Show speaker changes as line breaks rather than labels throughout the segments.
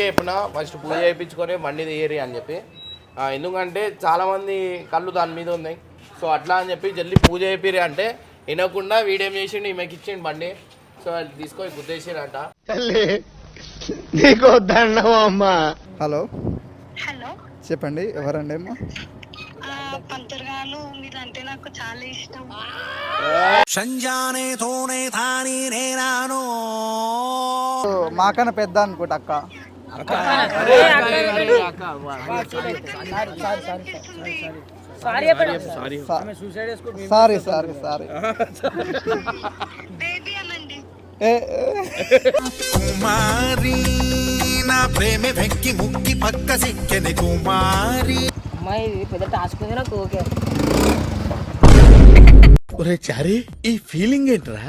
అప్పటికే చెప్పిన ఫస్ట్ పూజ చేయించుకొని బండి తీయరి అని చెప్పి. ఎందుకంటే చాలామంది కళ్ళు దాని మీద ఉన్నాయి. సో అట్లా అని చెప్పి జల్దీ పూజ చేపిరి అంటే వినకుండా వీడేం చేసిండు ఈమెకి ఇచ్చిండు బండి. సో అది తీసుకొని గుద్దేసిరంట
నీకు దండం అమ్మా
హలో.
హలో.
చెప్పండి ఎవరండి
మీరంటే నాకు చాలా ఇష్టం.
సంజానే తోనే తాని నేనాను
మాకన్నా పెద్ద అనుకుంటా అక్క. సారీ సారీ సారీ
కుమారి నా ప్రేమ వెక్కి ముక్కి పక్క సిక్కెని కుమారి.
అమ్మాయి పెద్ద టాస్క్ ఉంది నాకు ఓకే.
ఒరే చారీ ఈ ఫీలింగ్ ఏంట్రా?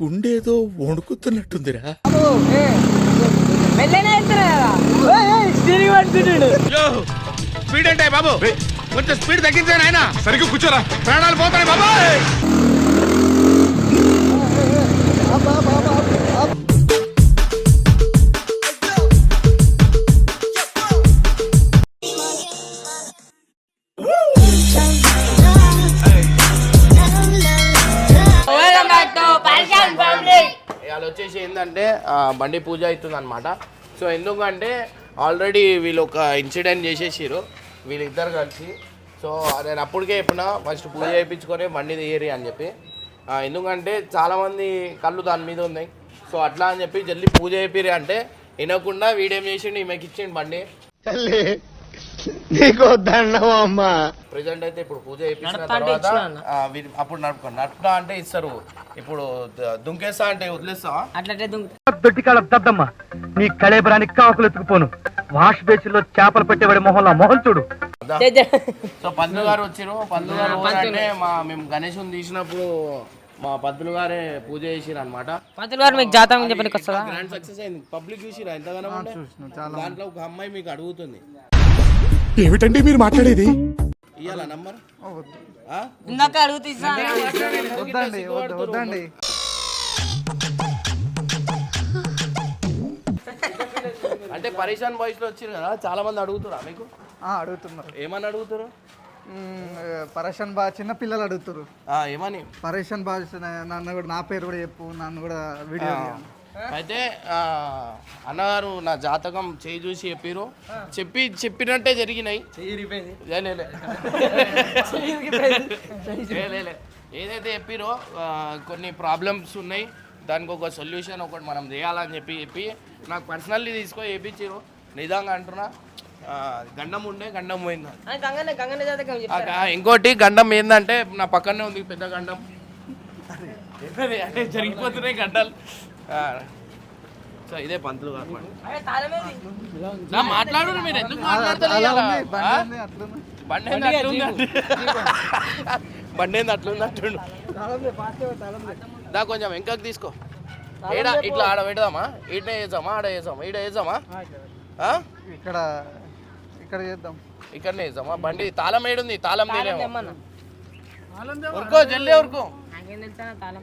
గుండేదో వణుకుతున్నట్టుందిరా.
మెల్లనే వెళ్తున్నా కదా. స్టీరింగ్ పట్టుకుంటాడు
స్పీడ్ అంటే బాబు. కొంచెం స్పీడ్ తగ్గించే నాయన. సరిగ్గా కూర్చోరా. ప్రాణాలు పోతాయి బాబాయ్.
బండి పూజ అవుతుంది అనమాట సో ఎందుకంటే ఆల్రెడీ వీళ్ళు ఒక ఇన్సిడెంట్ చేసేసారు వీళ్ళిద్దరు కలిసి. సో నేను అప్పటికే చెప్పిన ఫస్ట్ పూజ చేయించుకొని బండి తీయరి అని చెప్పి. ఎందుకంటే చాలామంది కళ్ళు దాని మీద ఉన్నాయి. సో అట్లా అని చెప్పి జల్దీ పూజ చేపిరి అంటే వినకుండా వీడేం చేసిండు? ఈమెకి ఇచ్చిండు బండి.
నీకు దండం అమ్మా
ప్రజెంట్ అయితే ఇప్పుడు పూజ చేయించిన తర్వాత ఆ, వీరి- అప్పుడు నడుపుకో నడుపుతా అంటే ఇస్తారు. ఇప్పుడు ద- దుంకేస్తా అంటే వదిలేస్తావా
అట్లట్లే దుంకు
దొడ్డికాళ్ళ దద్దమ్మ నీ కళేబరానికి కాకులు ఎత్తుకుపోను. వాష్ బేసిన్లో చేపలు పెట్టేవాడి మొహంలో మొహం చూడు.
సో పంతులు గారు వచ్చారు పంతులు గారు అంటే మా మేము గణేషుని తీసినప్పుడు మా పంతులు గారే పూజ చేసిరు అనమాట
పంతులు గారు మీకు జాతకం చెప్పడానికి వస్తుందా
గ్రాండ్ సక్సెస్ అయింది. పబ్లిక్ చూసిరా? ఎంతగానో ఉండే? దాంట్లో ఒక అమ్మాయి మీకు అడుగుతుంది.
ఏమిటండి మీరు మాట్లాడేది?
ఇయ్యాల నంబర్
ఇందాక అడుగుతా
వద్దండి వద్దు వద్దండి.
అంటే పరేషాన్ బాయ్స్లో వచ్చారు కదా చాలా మంది అడుగుతారా మీకు?
ఆ, అడుగుతున్నారు.
ఏమని అడుగుతారు
పరేషన్ బా చిన్న పిల్లలు అడుగుతారు
ఆ, ఏమని?
పరేషన్ బా నన్ను కూడా నా పేరు కూడా చెప్పు నన్ను కూడా వీడియో.
అయితే అన్నగారు నా జాతకం చేయి చూసి చెప్పారు చెప్పి చెప్పినట్టే జరిగినాయి. లే, లే, లే. లే, లే, లే. ఏదైతే చెప్పిరో కొన్ని ప్రాబ్లమ్స్ ఉన్నాయి. దానికి ఒక సొల్యూషన్ ఒకటి మనం చేయాలని చెప్పి చెప్పి నాకు పర్సనల్లీ తీసుకో వేయించారు నిజంగా అంటున్నా గండం ఉండే గండం పోయింది. ఇంకోటి గండం ఏంటంటే నా పక్కనే ఉంది పెద్ద గండం? అంటే జరిగిపోతున్నాయి గంటలు ఆ, సో ఇదే పంతులు. నా మాట్లాడు మీరు ఎందుకు మాట్లాడతారు
అలా
ఇవాళ?
ఉంది బండి
ఆ?
ఉంది, అట్లుంది.
అంటుండు దా కొంచెం వెంకకి తీసుకో. ఏడా ఇట్లా ఆడ పెడదామా? ఈడనే వేసామా ఆడ వేసామా ఈడ వేసామా ఆ?
ఇక్కడ. ఇక్కడ చేద్దాం.
ఇక్కడనే వేసామా బండి తాళం ఏడుంది తాళం
తెమ్మన్నా.
ఉరుకో జల్దీ ఉరుకో.
తాళం.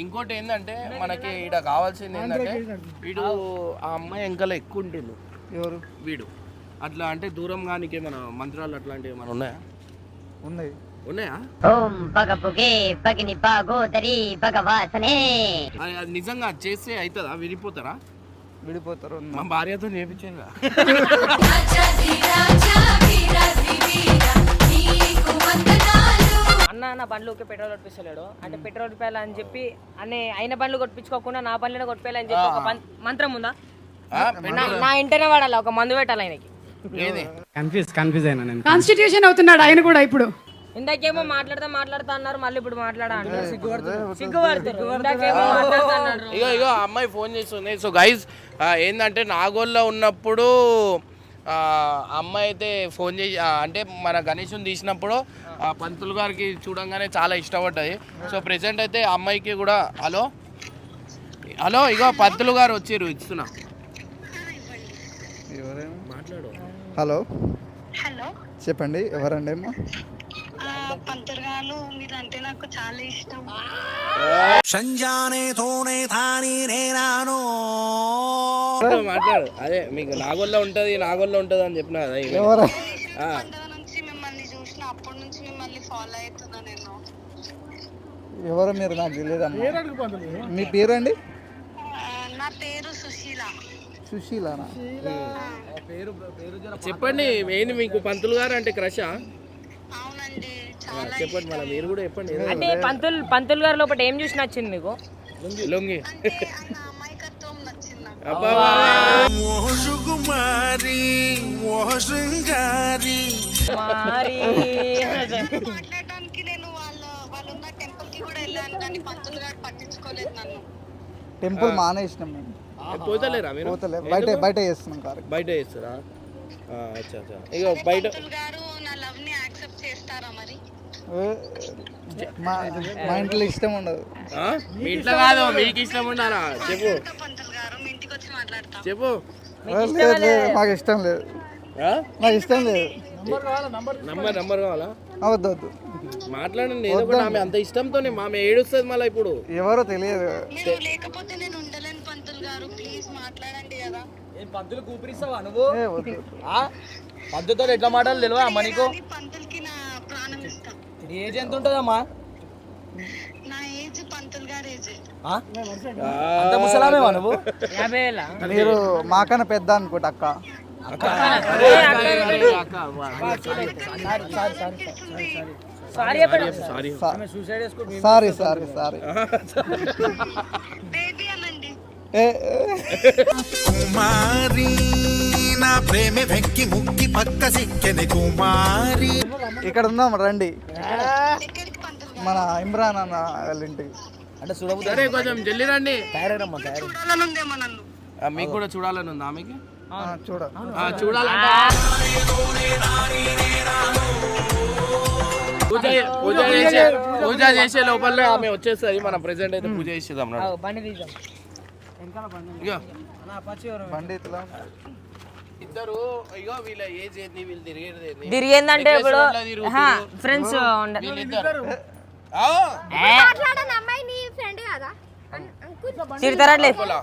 ఇంకోటి ఏంటంటే మనకి ఈడ కావాల్సింది ఏంటంటే వీడు ఆ. అమ్మాయి ఎంకల ఎక్కువ ఉంటుండు.
ఎవరు?
వీడు. అట్లా అంటే దూరం కానీ మన మంత్రాలు అట్లాంటివి ఏమైనా ఉన్నాయా?
ఉన్నాయి.
ఉన్నాయా?
ఓం పగపుగే పగిని పాగోదరి భగవాసనే.
అది నిజంగా అది చేస్తే అవుతుందా విడిపోతారా?
విడిపోతారు.
మా భార్యతో చేపించాను
అన్న నా బండ్లు ఒకే పెట్రోల్ కొట్టిస్తలేడు అంటే పెట్రోల్ రూపాయలు అని చెప్పి అనే అయిన బండ్లు కొట్టించుకోకుండా నా బండ్లను కొట్టిపోయాలని చెప్పి ఒక పం- మంత్రం ఉందా? నా- నా ఇంటనే వాడాలి? ఒక మందు పెట్టాలి ఆయనకి?
ఏది?
కాన్స్టిట్యూషన్ అవుతున్నాడు ఆయన కూడా ఇప్పుడు.
ఇందాకేమో మాట్లాడతా మాట్లాడతా అన్నారు మళ్ళీ ఇప్పుడు మాట్లాడా
ఇగో ఇగో అమ్మాయి ఫోన్ చేస్తుంది. సో గైజ్ ఏంటంటే నాగోల్లో ఉన్నప్పుడు అమ్మాయి అయితే ఫోన్ చేసి అంటే మన గణేషుని తీసినప్పుడు ఆ పంతులు గారికి చూడంగానే చాలా ఇష్టపడ్డది. సో ప్రెసెంట్ అయితే అమ్మాయికి కూడా హలో? హలో ఇగో పంతులు గారు వచ్చిర్రు ఇస్తున్నా.
ఎవరేమో
మాట్లాడు.
హలో?
హలో.
చెప్పండి ఎవరండి ఏమో
మీరంటే నాకు చాలా ఇష్టం.
సంజానే తోనే తాని నేనాను
మాట్లాడు? అదే మీకు నాగోల్లో ఉంటది నాగోల్లో ఉంటది అని చెప్పిన కదా ఈమె.
ఎవరు?
ఆ,
నుంచి మిమ్మల్ని చూసిన అప్పటి నుంచి మిమ్మల్ని ఫాలో అవుతున్నా నేను.
ఎవరు మీరు? నాకు తెలియదమ్మా మీ పేరండి?
ఆ, నా పేరు సుశీల.
సుశీలనా?
చెప్పండి ఏంది మీకు పంతులు గారు అంటే క్రషా?
అవునండి.
చెప్పండి మళ్ళీ మీరు కూడా చెప్పండి.
అంటే పంతులు పంతులు గారు లోపల ఏం చూసి నచ్చింది మీకు?
లొంగి.
టెంపుల్కి కూడా వెళ్ళాను కానీ పంతులు గారు పట్టించుకోలేదు నన్ను.
టెంపుల్ మానేసినాం మేము.
పోతలేరా మీరు?
పోతలే. బయట బయట చేస్తున్నాం కారు.
బయట చేస్తారా ఆ, అచ్చా అచ్చా. ఇక బయట
పంతులు గారు నా లవ్ని యాక్సెప్ట్ చేస్తారా మరి
ఏ, మా మా ఇంట్లో ఇష్టం ఉండదు.
ఆ? మీ ఇంట్లో కాదు మీకు ఇష్టం ఉండాలా? చెప్పు.
ఇంకా పంతులు గారు మీ ఇంటికి వచ్చి మాట్లాడతాం
చెప్పు
లేదు లేదు మాకు ఇష్టం లేదు.
ఆ?
నాకు ఇష్టం లేదు.
నంబర్ నంబర్ కావాలా?
ఆ, వద్దు వద్దు
మాట్లాడండి ఏదో ఒకటి ఆమె అంత ఇష్టంతోనే ఆమె ఏడుస్తుంది మళ్ళీ ఇప్పుడు.
ఎవరో తెలియదు.
మీరు లేకపోతే నేను ఉండలేను పంతులు గారు ప్లీజ్ మాట్లాడండి కదా.
పంతులు కూపిరిస్తావా నువ్వు? పంతుతో ఎట్లా మాటలు తెలివా అమ్మ నీకు
కానీ పంతులకి నా ప్రాణం ఇస్తాం
ఏజ్ ఎంత ఉంటుందమ్మా
నా ఏజ్ పంతులు గారి ఏజ్
అంత ముసలామేవా నువ్వు
యాభై వేల
మీరు మాకన్నా పెద్ద అనుకుంటా అక్క
సారీ
సారీ
సారీ
కుమారి నా ప్రేమ వెక్కి ముక్కి పక్క సిక్కెని కుమారి
ఇక్కడ ఉందాం రండి. మన ఇమ్రాన్ అన్న వాళ్ళ ఇంటికి
అంటే
సరే కొంచెం జల్లి రండి.
తయారైరమ్మా తయారు
మీకు కూడా చూడాలని ఉందా ఆమెకి?
ఆ, చూడ.
ఆ, చూడాలంటే. పూజ పూజ చేసే పూజ చేసే లోపల ఆమె వచ్చేస్తుంది. మనం ప్రెసెంట్ అయితే పూజ నాడు.
బండి తీద్దాం.
బండి
ఇద్దరు ఇగో వీళ్ళ ఏజ్ ఏంది వీళ్ళు తిరిగేది ఏంది?
తిరిగిందంటే ఇప్పుడు? ఫ్రెండ్స్
వీళ్ళిద్దరు. ఆ,
అమ్మాయి నీ ఫ్రెండ్ కదా?
తిడతారట్లే
అంకులా?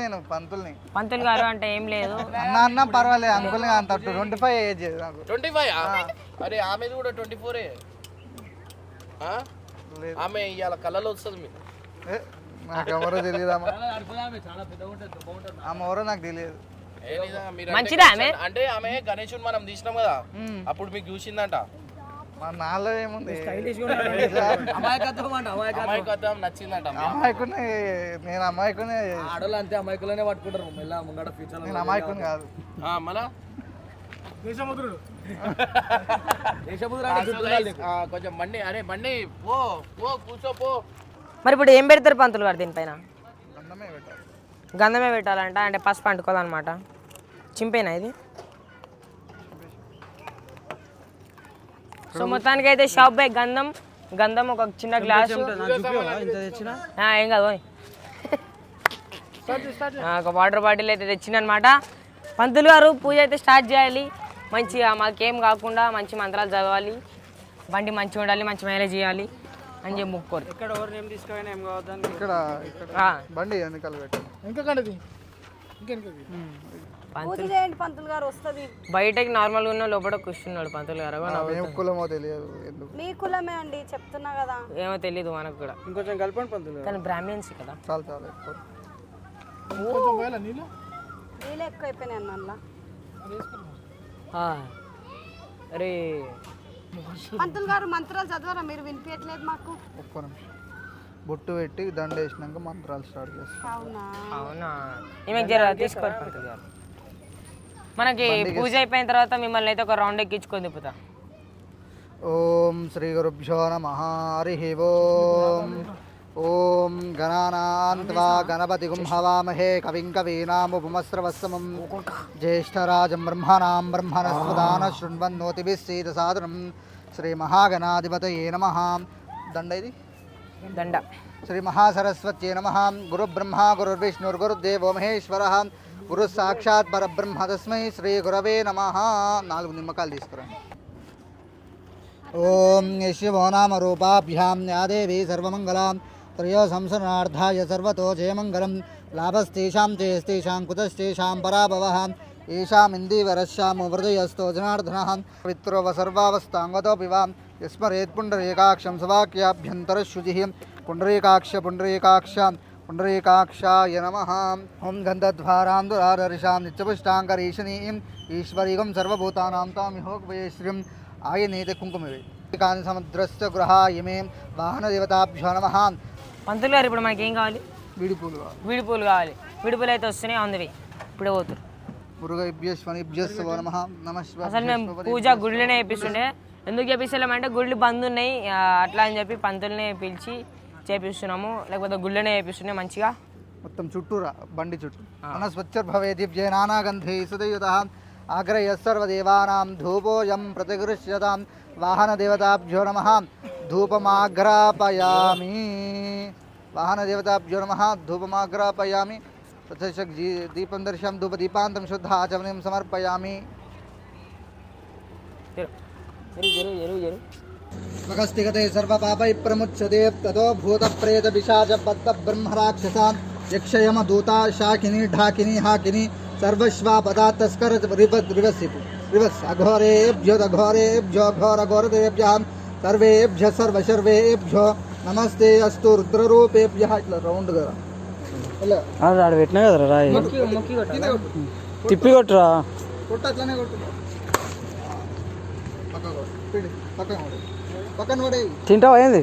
నేను పంతుల్ని.
పంతులు గారు అంటే ఏం లేదు.
అన్న అన్న పర్వాలేదు అంకుల్ అంత ట్వంటీ ఫైవ్ ఏజ్ నాకు.
ట్వంటీ ఫైవ్ అరే ఆమెది కూడా ట్వంటీ ఫోరే
లేదు.
ఆమె ఇవాళ కళ్ళలో వస్తుంది మీకు
ఏ, నాకు ఎవరో తెలియదు అమ్మ. ఆమె ఎవరో నాకు తెలియదు.
మంచిదా
అంటే
ఆమె?
అంటే ఆమె గణేషుని మనం తీసినాం కదా అప్పుడు మీకు చూసిందంట.
మా నాలో ఏముంది? అమ్మాయికుని నేను అమ్మాయికుని
ఆడోళ్ళు అంతే అమాయకులనే పట్టుకుంటారు. మెల్ల ముంగడ ఫ్యూచర్
నేను అమ్మాయికుని కాదు.
ఆ, మళ్ళా?
దేశముద్రుడు.
ఆ, కొంచెం బండి అరే బండి పో పో కూర్చో పో.
మరి ఇప్పుడు ఏం పెడతారు పంతులు గారు దీనిపైన? గంధమే పెట్టాలంట అంటే పసుపు అంటుకోదన్నమాట చింపేనా ఇది? సో మొత్తానికి అయితే షాప్ బై గంధం గంధం ఒక చిన్న గ్లాసు. ఆ, ఏం కాదు ఒక వాటర్ బాటిల్ అయితే తెచ్చిందనమాట పంతులు గారు పూజ అయితే స్టార్ట్ చేయాలి. మంచిగా మాకేం కాకుండా మంచి మంత్రాలు చదవాలి. బండి మంచిగా ఉండాలి మంచి మైలేజ్ చేయాలి అని చెప్పి మొక్కుకోరు
ఇక్కడ ఇక్కడ.
ఆ,
బండి వెనకాల పెట్టాలి
పంతులు. బయటకి నార్మల్గా ఉన్న లోపల కూర్చున్నాడు పంతులు గారు.
ఏం కులమో తెలియదు
మీ కులమే అండి చెప్తున్నా కదా.
ఏమో తెలీదు మనకు కూడా.
ఇంకొంచెం కలపండి పంతులు
కానీ బ్రాహ్మణ్స్ కదా.
చాలు చాలు ఎక్కువ.
నీళ్ళు? ఎక్కువైపోయినాయి అన్న
ఆ. అరే
పంతులు గారు మంత్రాలు చదవరా? మీరు వినిపించట్లేదు మాకు.
ఒక్క నిమిషం. బొట్టు పెట్టి దండ వేసినాక మంత్రాలు స్టార్ట్ చేస్తాం.
అవునా?
అవునా? ఈమె జర తీసుకోరు పంతులు గారు మనకి పూజ అయిపోయిన తర్వాత మిమ్మల్ని అయితే ఒక రౌండ్ ఎక్కించుకొని తిప్పుతా.
ఓం శ్రీ గురుభ్యో నమ. హరి ఓం. ఓం గణానాన్వా గణపతి హవామహే కవిం కవీనాముపమస్రవస్తమం జ్యేష్ఠరాజం బ్రహ్మణాం బ్రహ్మణస్వదాన శృణ్వన్నోతిభిస్సీద సాదనం శ్రీ మహాగణాధిపతయే నమ. దండ ఇది?
దండ.
శ్రీ మహాసరస్వత్యే నమ. గురుబ్రహ్మ గురుర్విష్ణుర్గురుదేవో మహేశ్వర. పురుష సాక్షాత్ పరబ్రహ్మ తస్మై శ్రీ గురవే నమ. నాలుగు నిమ్మకాయలు తీసుకురండి. ఓం యశవో నామ రూపాభ్యాం యాదేవి సర్వమంగళాం. त्रयसंसनार्थाय सर्वतो जयमङ्गलं लाभस्तेषां तेस्तेषां कुतस्तेषां पराभवः। येषामिन्दीवरश्यामो हृदयस्तो जनार्दनः। पित्रो सर्वावस्थाङ्गतोऽपि वा। यस्मरेत्पुण्डरीकाक्षं सवाक्याभ्यन्तरशुचिः पुण्डरीकाक्ष पुण्डरीकाक्ष, पुण्डरीकाक्षाय नमः। ॐ गन्धध्वारां दुरादर्शां नित्यपुष्टाङ्गरीशनीम् ईश्वरीगं सर्वभूतानां तामिहोग्वये श्रीम् आयनेते कुङ्कुमिवे। कान्समुद्रस्य गृहायमे वाहनदेवताभ्यो नमः।
పంతులు గారు ఇప్పుడు మనకి ఏం కావాలి.
విడిపూలు
విడిపూలు కావాలి. విడిపూలు అయితే వస్తున్నాయి ఆన్ ది వే ఇప్పుడే పోతురు అసలు మేము పూజ గుడిలోనే చేపిస్తుండే. ఎందుకు చేపిస్తలేమంటే గుళ్ళు బంద్ ఉన్నాయి. అట్లా అని చెప్పి పంతుల్ని పిలిచి చేపిస్తున్నాము. లేకపోతే గుళ్ళోనే చేపిస్తున్నాయి మంచిగా.
మొత్తం చుట్టూరా బండి చుట్టూ. మన స్వచ్ఛర్భవే దివ్యే నానాగంధే సుదయుత ఆగ్రయ సర్వదేవానాం ధూపోయం నమ ధూపమాగ్రాపయామి వాహనదేవతాభ్యో నమ. धूपमाघ्रापयामि वाहन देवताभ्यो नम तथा
जी दीपं दर्शयामि धूपदीपान्तं
शुद्ध आचमनीं समर्पयामि। स्वकस्तिगते सर्वपापैः प्रमुच्यते ततो भूतप्रेतपिशाचबद्धब्रह्मराक्षसान् यक्षयमदूता शाकिनी ढाकिनी, हाकिनी सर्वश्वापदा तस्कर रिवत् रिवसितु। रिवस् अघोरेभ्यो अघोरेभ्यो घोरघोरदेभ्यां ఘోర ఘోరదేభ్య సర్వేభ్య నమస్తే అస్తు రుద్రరూపేభ్య ఇట్లా రౌండ్ కదా.
ఆడ పెట్టినా కదరా రాయి?
మొక్కి మొక్కి కొట్టాలి
తిప్పి కొట్టురా.
కొట్టు అట్లనే కొట్టు. పక్క కొట్టు పిడి పక్కన పక్కన
తింటావా ఏంది?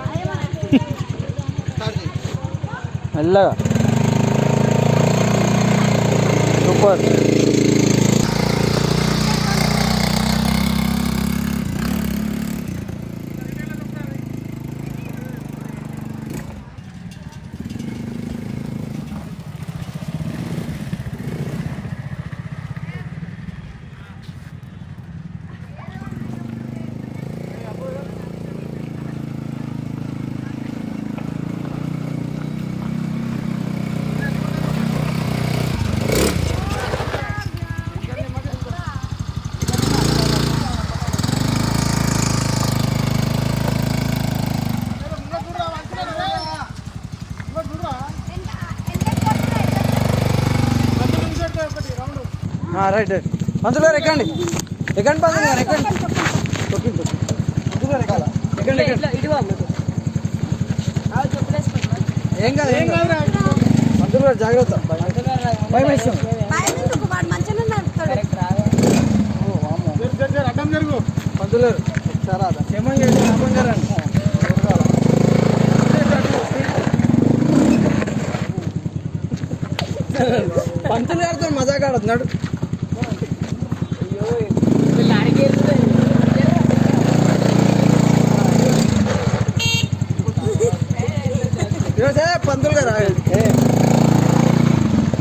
మెల్లగా సూపర్ రైట్ రైట్ పంతులు గారు ఎక్కండి. ఎక్కండి పంతులు గారు ఎక్కండి. తొక్కింది, తొక్కింది. పంతులు గారు ఎక్కాలా? ఎక్కండి ఎక్కండి. ఏం కాదు ఏం కాదు. పంతులు గారు జాగ్రత్త. భయం వేస్తుంది పంతులు గారు చాలా క్షేమం చేయండి క్షేమం గారండి పంతులు గారితో మజాక్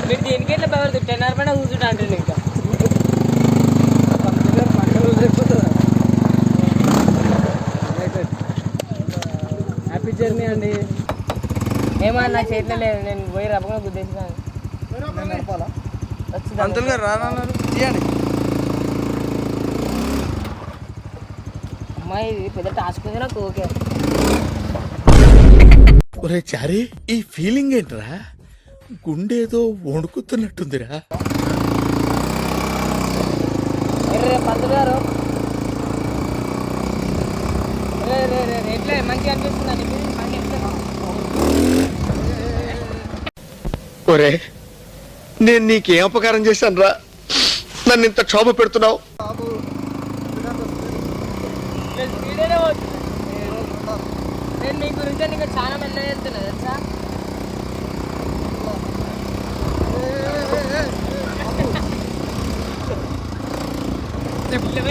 మీరు దేనికి ఎట్లా బెవర్ తిట్టన్నారు పైన కూర్చుంటా అంటే ఇంకా.
హ్యాపీ జర్నీ అండి.
ఏమన్నా నా చేతిలో లేదు నేను పోయి రపంగా గుద్దేసినాను
అంతులు గారు రానన్నారు చేయండి
అమ్మాయి పెద్ద టాస్క్ ఉంది నాకు ఓకే
ఒరే చారీ ఈ ఫీలింగ్ ఏంట్రా? గుండేదో వణుకుతున్నట్టుందిరా?
ఒరే నేను నీకేం అపకారం చేశాను రా నన్ను ఇంత క్షోభ పెడుతున్నావు?
నేను మీ గురించి నీకు చాలా మెల్లగా వెళ్తున్నా తెలుసా?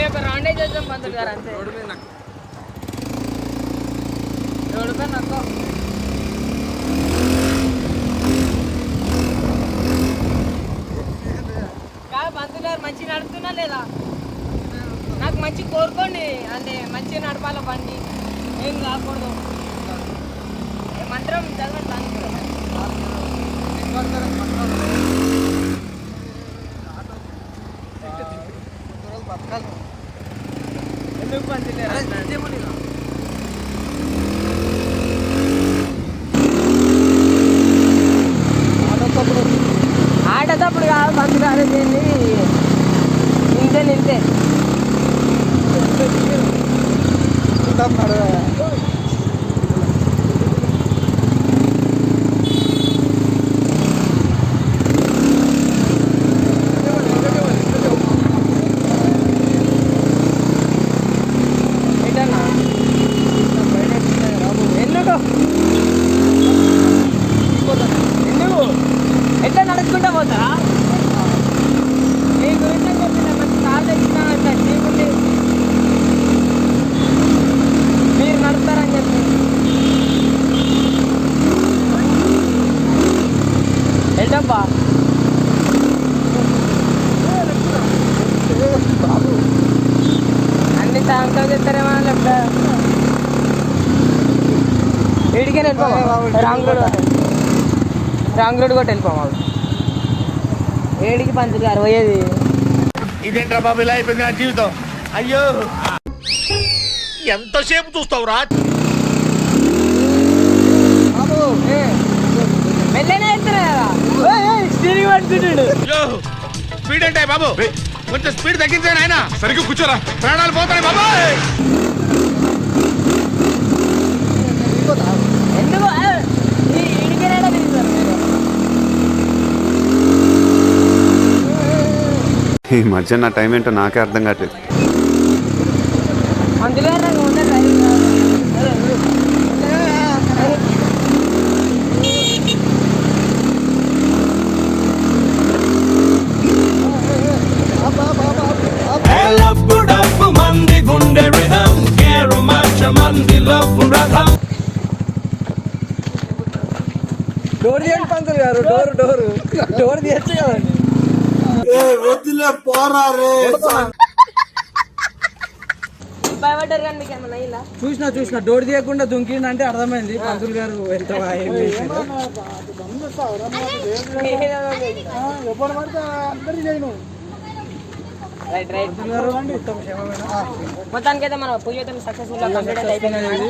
ఒక రౌండే చేద్దాం పంతులు గారు అంతే. రోడ్డు మీద రోడ్డు పంతులు గారు మంచిగా నడుపుతున్నా లేదా? నాకు మంచి కోరుకోండి అంటే మంచిగా నడపాల బండి? ఏం కాకూడదు. ఏ మంత్రం చదవండి దానికి కూడా. ఎందుకు పంతులు గారు అట్లా? ఆడేటప్పుడు కాదు పంతులు గారు దీన్ని నింతే నింతే ఏంటన్నా ఎందుకు ఎందుకు ఎట్లా నడుచుకుంటా పోతారా నీ గురించి అని చెప్పిన మంచి కార్ తెచ్చినా అంటే నీకుంది మీరు నడుపుతారని చెప్పి ఏంటబ్బా అన్ని సాయంత్రం చేస్తారేమో అని చెప్తా వీడికే వెళ్ళిపోవా రాంగ్ రోడ్ రాంగ్ రోడ్ కొట్టి. వెళ్ళిపోవా ఏడికి పంచులు గారు పోయేది?
ఇదేంట్రా బాబు ఇలా అయిపోయింది నా జీవితం. అయ్యో. ఎంతసేపు
పట్టుకుంటాడు
అయ్యో. స్పీడ్ అంటే బాబు కొంచెం స్పీడ్ తగ్గించాను ఆయన సరిగ్గా కూర్చోరా. ప్రాణాలు పోతాయి బాబాయ్
ఎందుకు ఆ, ఈ ఇడికేనా తిరుగుతారు మీరు
ఈ మధ్య నా టైం ఏంటో నాకే అర్థం కావట్లేదు.
డోర్ తీయండి పంతులు గారు డోర్ డోర్. డోర్ తీయచ్చు కదండి
ఏమన్నా అయిందా?
చూసిన చూసిన. డోర్ తీయకుండా దుంకిందంటే అర్థమైంది. పంతులు గారు ఎంత
మొత్తానికైతే మన పూజ సక్సెస్ఫుల్గా కంప్లీట్ అయిపోయింది.